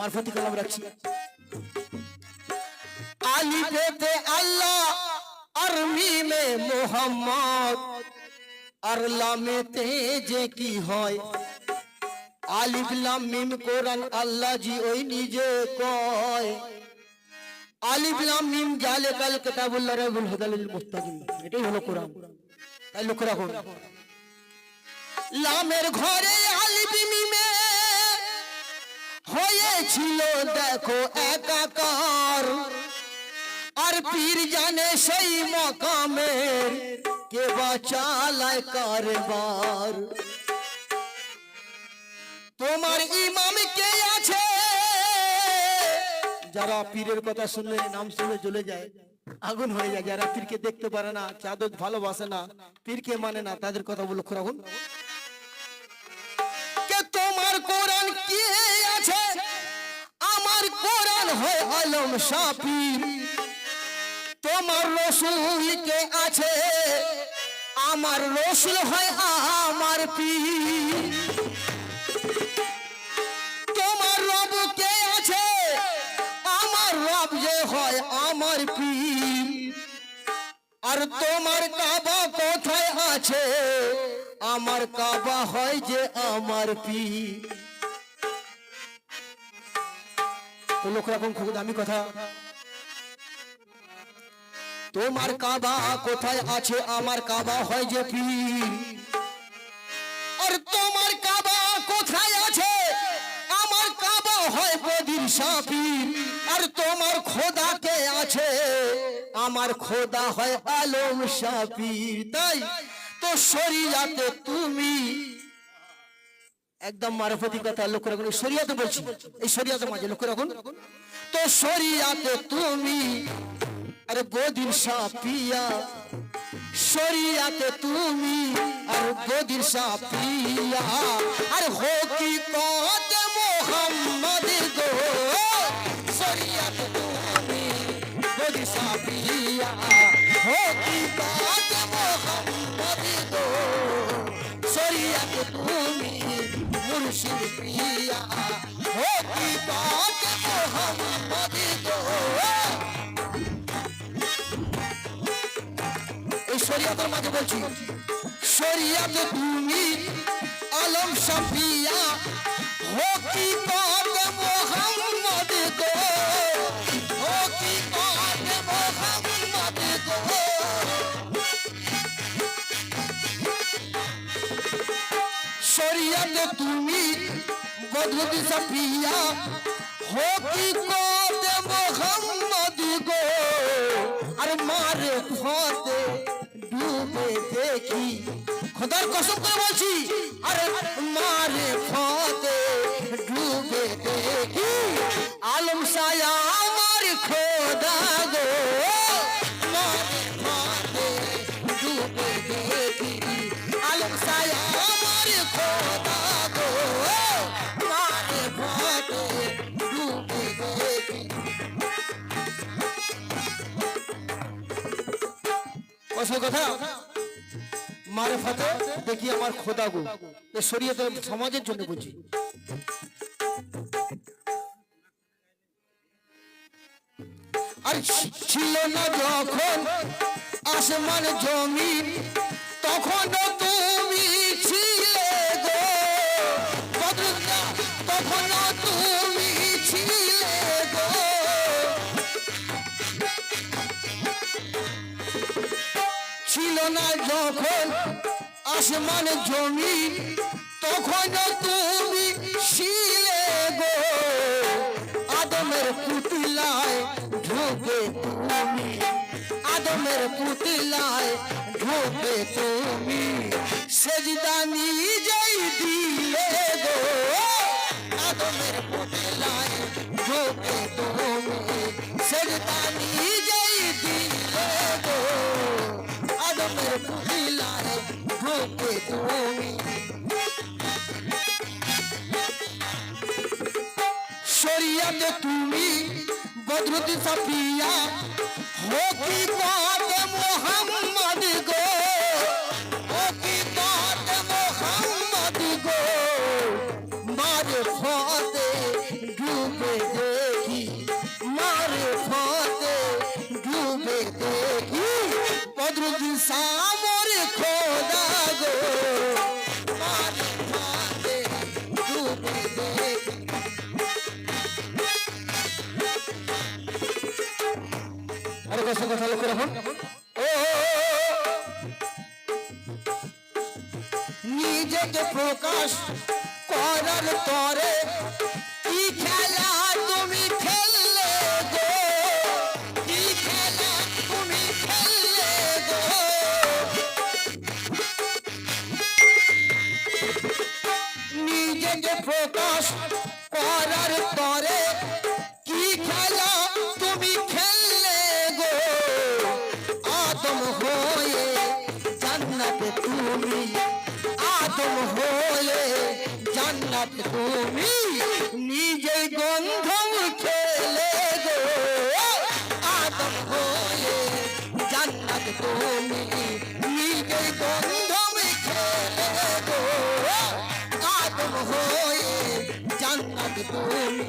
মারফতি কালাম রাখছি। আল্লাহ মোহাম্মদ। যে কি হয়? আলিফ লাম মিম কোরআন আল্লাহ জি ওই নিজে কয়। আলিফ লাম মিম জালিকাল কিতাবুল্লাহ রাবুল হুদালিল মুস্তাকিম এটাই হলো কোরআন। তাই লক্ষ্য লামের ঘরে দেখো একাকার আর পীর জানে সেই মকামের, কে বা কারবার। তোমার ইমাম কে আছে? যারা পীরের কথা শুনলে নাম শুনে চলে যায়। আগুন হয়ে যায়, যারা পীরকে দেখতে পারে না, চাদর ভালোবাসে না, পীরকে মানে না, তাদের কথা বলে লক্ষ্য আলম শাফির তোমার রসুল কে আছে, আমার রসুল হয় আমার তোমার রব কে আছে, আমার রব যে হয় আমার পীর। আর তোমার কাবা কোথায় আছে, আমার কাবা হয় যে আমার পীর। লোক রকম খুব দামি কথা। তোমার কাবা কোথায় আছে? আমার কাবা হয় যে পীর আর তোমার কাবা কোথায় আছে? আমার কাবা হয় বদির সাপির আর তোমার খোদা কে আছে? আমার খোদা হয় আলম সাপির তাই তো শরিয়াতে তুমি একদম মারফতি কথা লক্ষ্য রাখুন, এই শরিয়াতে বলছি, এই শরিয়াতে মাঝে লক্ষ্য রাখুন। তো শরিয়াতে তুমি, আরে বদির সাপিয়া শরিয়াতে তুমি, আর বদির সাপিয়া আর হকি কত মোহাম্মদ শরিয়াতের মাঝে বলছি, শরিয়াত তুমি আলম সাফিয়া হকি পাক মোহাম্মদ গো, হকি পাক মোহাম্মদ গো। শরিয়াত তুমি বদলতি সাফিয়া হকি পাক মোহাম্মদ গো। আর মারে ফতে দেখি খোদার কসম করে বলছি, আরে মারে ফতে ডুবে দেখি। আলম সায়া আমার খোদা গো। মারে ফতে ডুবে দেখি। আলম সায়া আমার খোদা গো। মারে ফতে ডুবে দেখি। কসম কথা? মারে ফাতে দেখি আমার খোদা গো এ শরীয়তে সমাজের জন্য বুঝি। আর ছিল না যখন আসমান জমিন তখন তুমি না যখন আসমান জমিন তখন তুমি ছিলে গো। আদমের পুতলায় ঢুকে তুমি, আদমের পুতলায় ঢুকে তুমি। সেজদা নিজেই দিলে গো। আদমের পুতলায় ঢুকে তুমি, সেজদা ঢুকে তুমি বদরুদ্দি সাফিয়া হকি পাতে মোহাম্মদ কথা লক্ষ্য রাখুন। ও নিজেকে প্রকাশ করার তরে তুমি আদম হয়ে জান্নাতে তুমি। নিজে গন্ধম খেলে গো। আদম হয়ে জান্নাতে তুমি। নিজে গন্ধম খেলে গো। আদম হয়ে জান্নাতে তুমি।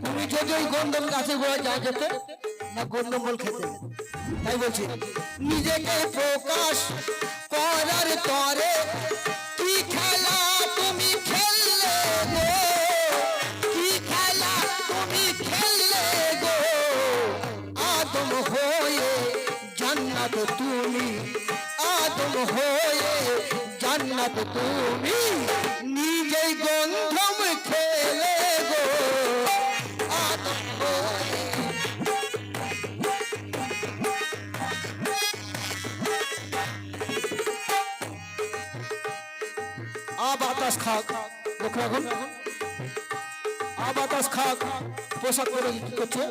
তুমি যদি ওই গন্ধম গাছে গোড়া যা যেতে না গন্ধমল খেতে? তাই বলছি, নিজেকে প্রকাশ করার তরে কি খেলা তুমি খেললে গো? কি খেলা তুমি খেললে গো? আদম হয়ে জান্নাত তুমি, আদম হয়ে জান্নাত তুমি। লক্ষ্য রাখুন আ বাতাস খাক, পোশাক পরে কি করছে।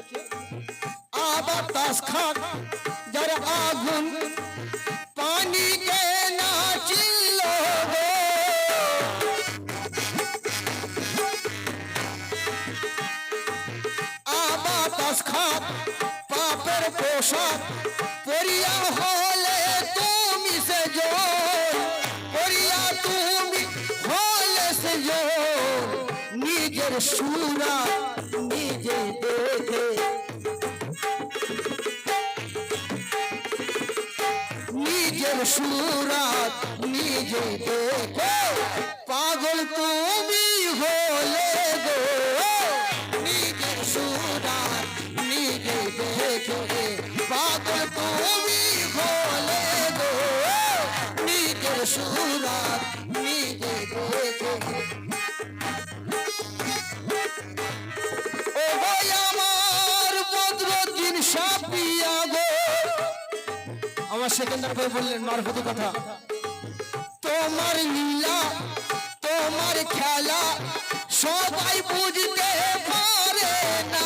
আ বাতাস খাক, যারা আগুন পানি কে না চিল্ল গো। আ বাতাস খাক, পাপের পোশাক পরিয়া হলে নিজের সুরা নিজে দেখে নিজের সুরাত আমার সেকেন্দার ভাই বললেন মারফতি কথা। তোমার লীলা তোমার খেলা সবাই বুঝতে পারে না।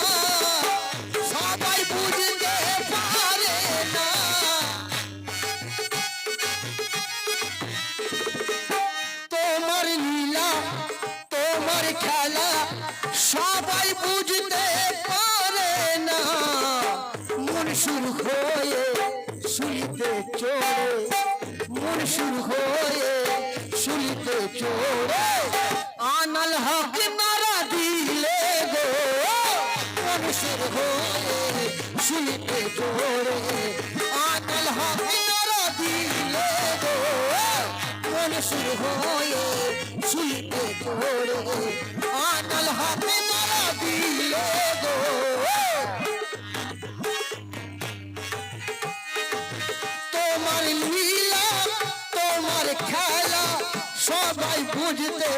শুরু হয়ে শুনিতে চোরে। আনাল হক নারা দিলে গো। শুরু হয়ে শুনিতে চোরে। আনাল হক নারা দিলে গো। শুরু হয়ে শুনিতে চোরে। আনাল হক নারা দিলে গো। খেলা সবাই বুঝতে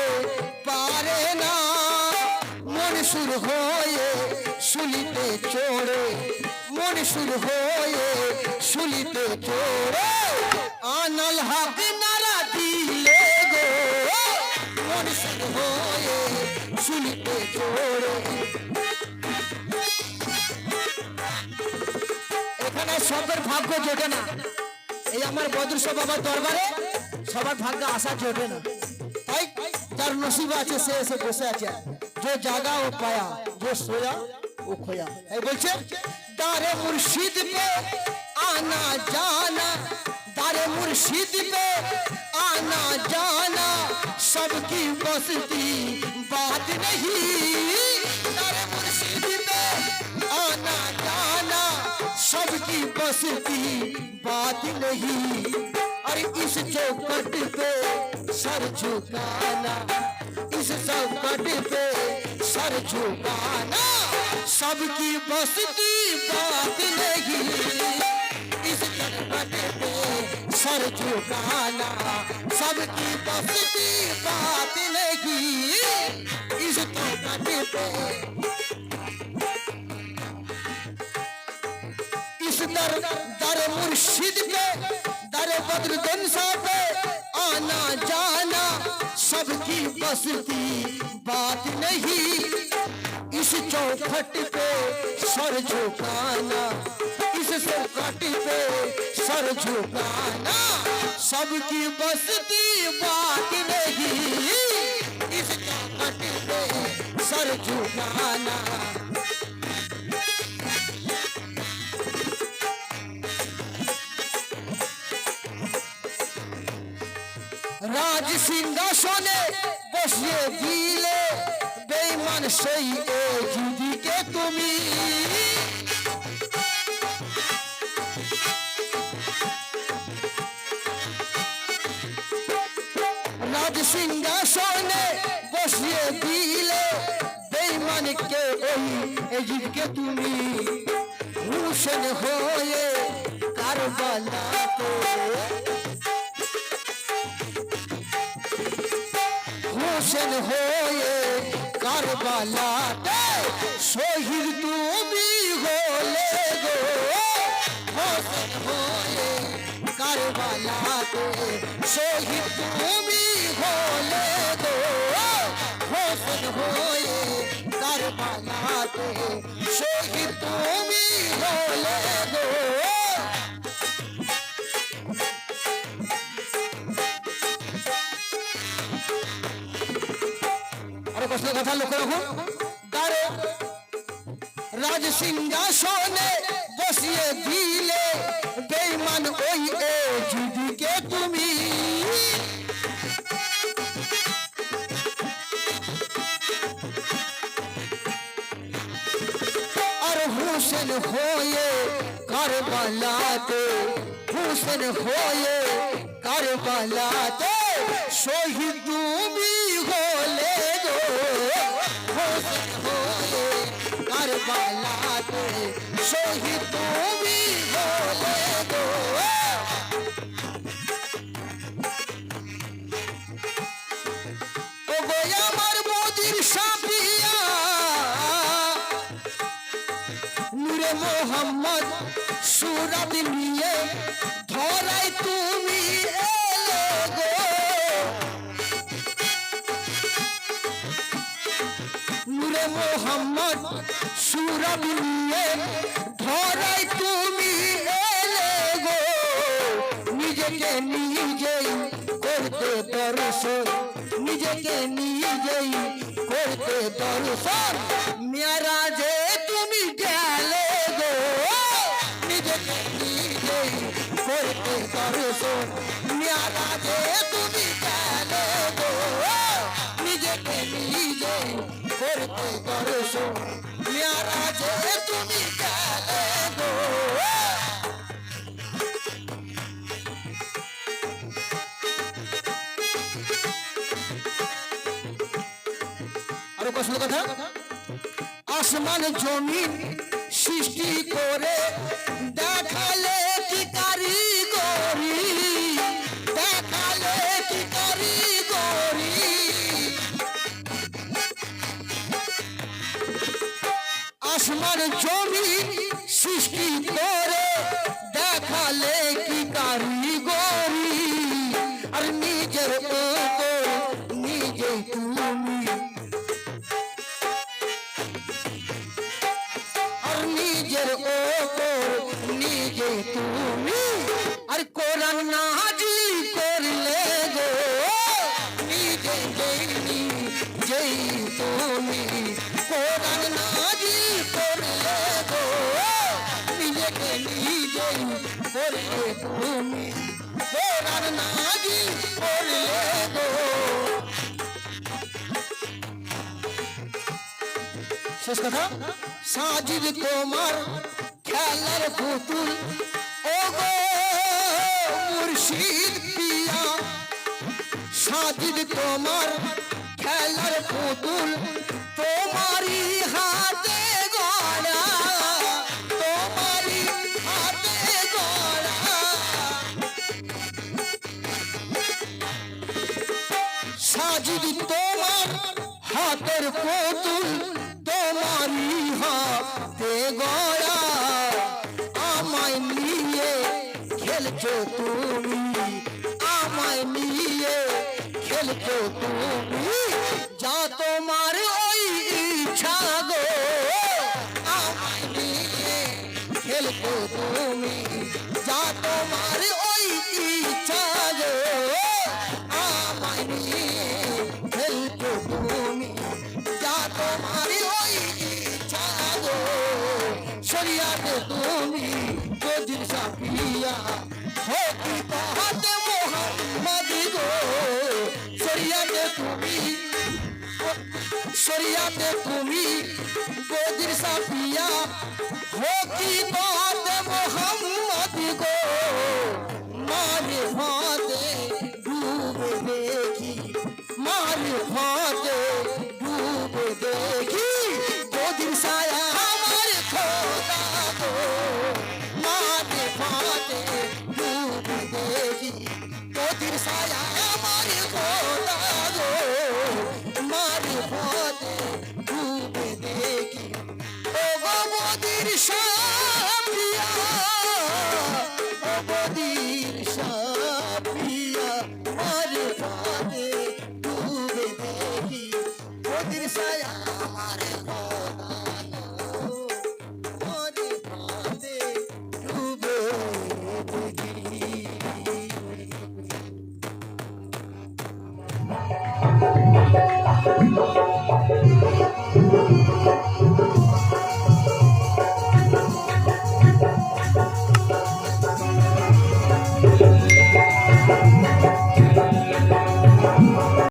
পারে না। মন শুরু হয়ে শুলিতে চোরে মন শুরু হয়ে শুলিতে চোরে আনাল হাত নারা দিলে গো। মন শুরু হয়ে শুলিতে চোরে এখানে সবের ভাগ্য জোটে না। এই আমার বদরুস বাবার দরবারে সবার ভাগ্য আশা জোটে না তাই যার নসিব আছে সে এসে বসে আছে যে জাগা ও পায়া যে সোয়া ও খোয়া এই বলছে দারে মুর্শিদ পে আনা জানা দারে মুর্শিদ পে आना जाना सबकी बसती बात नहीं दर मुर्शिद पे आना जाना सबकी बसती बात नहीं इस चौखट पे सर झुकाना, इस चौखट पे सर झुकाना। सबकी बसती बात नहीं, इस चौखट पे सर झुकाना। सबकी बसती बात नहीं, इस चौखट पे। इस दर दर मुर्शिद पे दर बद्रगन पे आना जाना सबकी बसती बात नहीं। इस चौखट पे सर झुकाना, इस चौखट पे सर झुकाना, सबकी बसती बात नहीं। इस चौखट पे सर झुकाना। রাজ সিংহাসনে বসিয়ে দিলে বেইমান সেই যুদিকে তুমি। রাজ সিংহাসনে বসিয়ে দিলে বেইমানকে ওই এজিদকে তুমি। হুসেন হয়ে কারবালাতে হোসেন হয়ে কারবালাতে শহীদ তুমি হলে গো। হোসেন হয়ে কারবালাতে শহীদ তুমি হলে কথা লক্ষ্য রাখুন তারে রাজ সিংহাসনে বসিয়ে দিলে বেইমান ওই এ যুদিকে তুমি। আর হুসেন হয়ে কারবালাতে, হুসেন হয়ে কারবালাতে শহীদ কারবালাতে শহীদ তুমি হলে গো আমার মোদির সাপিয়া নূরে মোহাম্মদ সুরাত নিয়ে ধরাই তুমি মোহাম্মদ সুরাত নিয়ে ধরাই তুমি এলে গো। নিজেকে নিজেই করতে দর্শন নিজেকে নিজেই করতে দর্শন মেয়ারা যে তুমি গেলে গো। নিজেকে নিজেই করতে দর্শন মেয়ারা যে তুমি গেলে আসমান জমিন সৃষ্টি করে দেখালে যেই তুমি কোরআন নাজিল করলে গো, নিজেকে নিজেই করলে তোমার খেলার পুতুল ও গো মুর্শিদ পিয়া। সাজিদ তোমার খেলার পুতুল, তোমারই হাতে গড়া, তোমারই হাতে গড়া। সাজিদ তোমার হাতের পুতুল, তোমারই হাতে গড়া। আমায় নিয়ে খেলছো তুমি খেলছো তুমি? যা তোমার ওই ইচ্ছা গো। খেলছো তুমি। যা তোমার ওই ইচ্ছা গো। খেলছো তুমি। যা তোমার ওই ইচ্ছা গো। শরিয়াতে তুমি গদির সাপিয়া। শরিয়াতে তুমি গদির সাপিয়া হকি বাদ মোহাম্মদ